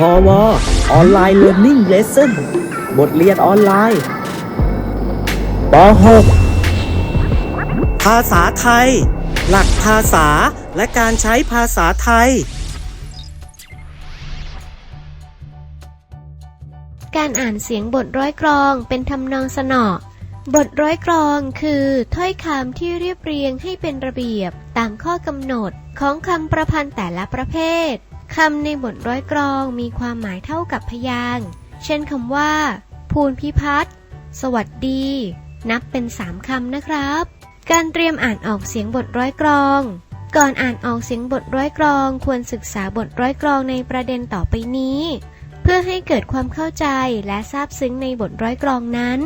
พอวออนไลน์เรียน i ิ g เลส s o n บทเรียนออนไลน์ป .6 ภาษาไทย หลักภาษาและการใช้ภาษาไทย การอ่านเสียงบทร้อยกรองเป็นทำนองสนอบทร้อยกรองคือถ้อยคำที่เรียบเรียงให้เป็นระเบียบตามข้อกำหนดของคำประพันธ์แต่ละประเภท คำในบทร้อยกรองมีความหมายเท่ากับพยางค์เช่นคำว่า ภูนพิพัฒน์สวัสดี นับเป็นสามคำนะครับ การเตรียมอ่านออกเสียงบทร้อยกรอง ก่อนอ่านออกเสียงบทร้อยกรอง ควรศึกษาบทร้อยกรองในประเด็นต่อไปนี้ เพื่อให้เกิดความเข้าใจและซาบซึ้งในบทร้อยกรองนั้น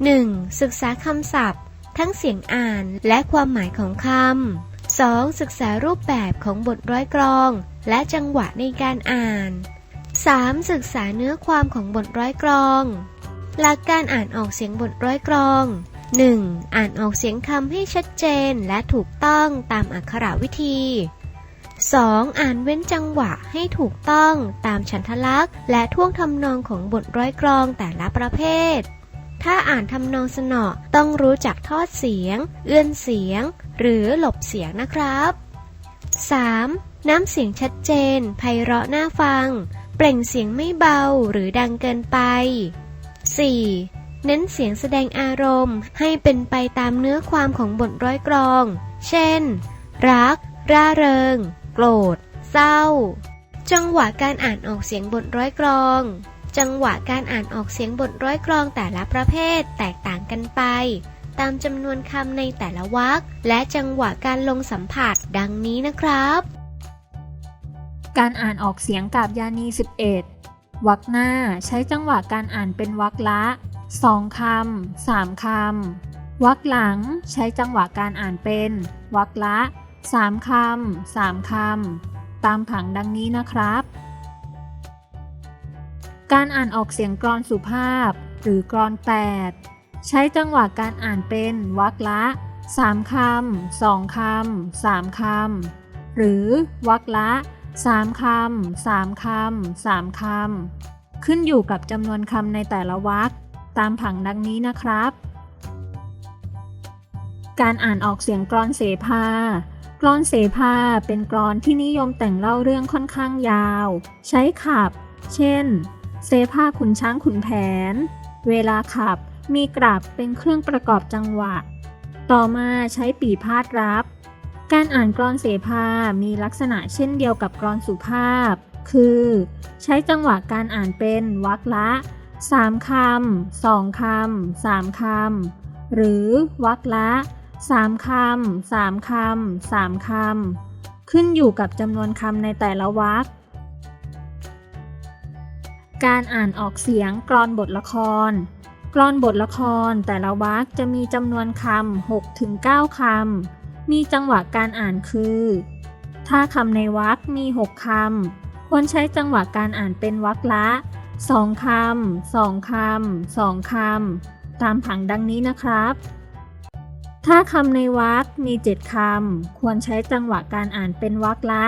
1. ศึกษาคำศัพท์ ทั้งเสียงอ่านและความหมายของคำ 2. ศึกษารูปแบบของบทร้อยกรอง และจังหวะในการอ่าน 3. ศึกษาเนื้อความของบทร้อยกรอง หลักการอ่านออกเสียงบทร้อยกรอง 1. อ่านออกเสียงคำให้ชัดเจนและถูกต้องตามอักขระวิธี 2. อ่านเว้นจังหวะให้ถูกต้องตามฉันทลักษณ์ และท่วงทำนองของบทร้อยกรองแต่ละประเภท ถ้าอ่านทำนองสนอต้องรู้จักทอดเสียง เอื้อนเสียง หรือหลบเสียงนะครับ 3. น้ำเสียงชัดเจน ไพเราะน่าฟัง เปล่งเสียงไม่เบาหรือดังเกินไป 4. เน้นเสียงแสดงอารมณ์ ให้เป็นไปตามเนื้อความของบทร้อยกรอง เช่น รัก ร่าเริง โกรธ เศร้า จังหวะการอ่านออกเสียงบทร้อยกรอง จังหวะการอ่านออกเสียงบทร้อยกรองแต่ละประเภทแตกต่างกันไป ตามจำนวนคำในแต่ละวรรคและจังหวะการลงสัมผัสดังนี้นะครับ การอ่านออกเสียงกับยานี 11 วรรคหน้าใช้จังหวะการอ่านเป็นวรรคละ2คำ3คำวรรคหลังใช้จังหวะการอ่านเป็นวรรคละ3คำ3คำตามผังดังนี้นะครับ การอ่านออกเสียงกรอนสุภาพ หรือกรอน 8 ใช้จังหวะการอ่านเป็นวรรคละ3คำ2คำ3คำหรือวรรคละ 3 คำ 3 คำ 3 คำ ขึ้นอยู่กับจำนวนคำในแต่ละวรรคตามผังดังนี้นะครับ การอ่านออกเสียงกรอนเสภากรอนเสภาเป็นกรอนที่นิยมแต่งเล่าเรื่องค่อนข้างยาว ใช้ขับ เช่น เสภาขุนช้างขุนแผน เวลาขับมีกราบเป็นเครื่องประกอบจังหวะ ต่อมาใช้ปีพาดรับ การอ่านกรอนเสภา มีลักษณะเช่นเดียวกับกรอนสุภาพ คือ ใช้จังหวะการอ่านเป็นวรรคละ 3 คำ 2 คำ 3 คำ หรือวรรคละ 3 คำ 3 คำ 3 คำ ขึ้นอยู่กับจำนวนคำในแต่ละวรรคการอ่านออกเสียงกรอนบทละคร กรอนบทละครแต่ละวรรคจะมีจำนวนคำ6ถึง9คำ มีจังหวะการอ่านคือ ถ้าคำในวรรคมี 6 คำ ควรใช้จังหวะการอ่านเป็นวรรคละ2คำ2คำ2คำ ตามผังดังนี้นะครับ ถ้าคำในวรรคมี 7 คำ ควรใช้จังหวะการอ่านเป็นวรรคละ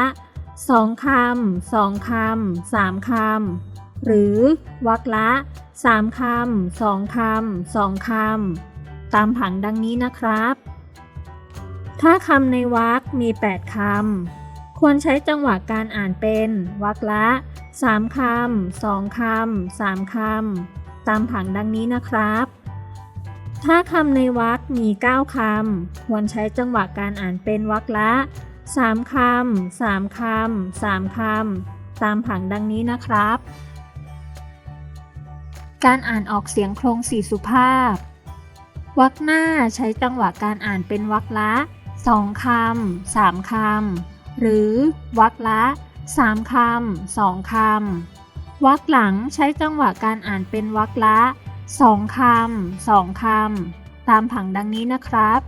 2คำ2คำ3คำ หรือวรรคละ3คำ2คำ2คำ ตามผังดังนี้นะครับ ถ้าคำในวรรคมี 8 คำ ควรใช้จังหวะการอ่านเป็นวรรคละ 3 คำ 2 คำ 3 คำ ตามผังดังนี้นะครับ ถ้าคำในวรรคมี 9 คำ ควรใช้จังหวะการอ่านเป็นวรรคละ 3 คำ 3 คำ 3 คำ ตามผังดังนี้นะครับ การอ่านออกเสียงโครงสี่สุภาพวรรคหน้าใช้จังหวะการอ่านเป็นวรรคละ 2คำ3คำ หรือวรรคละ3คำ2คำวรรคหลังใช้จังหวะการอ่านเป็นวรรคละ2คำ2คำ ตามผังดังนี้นะครับ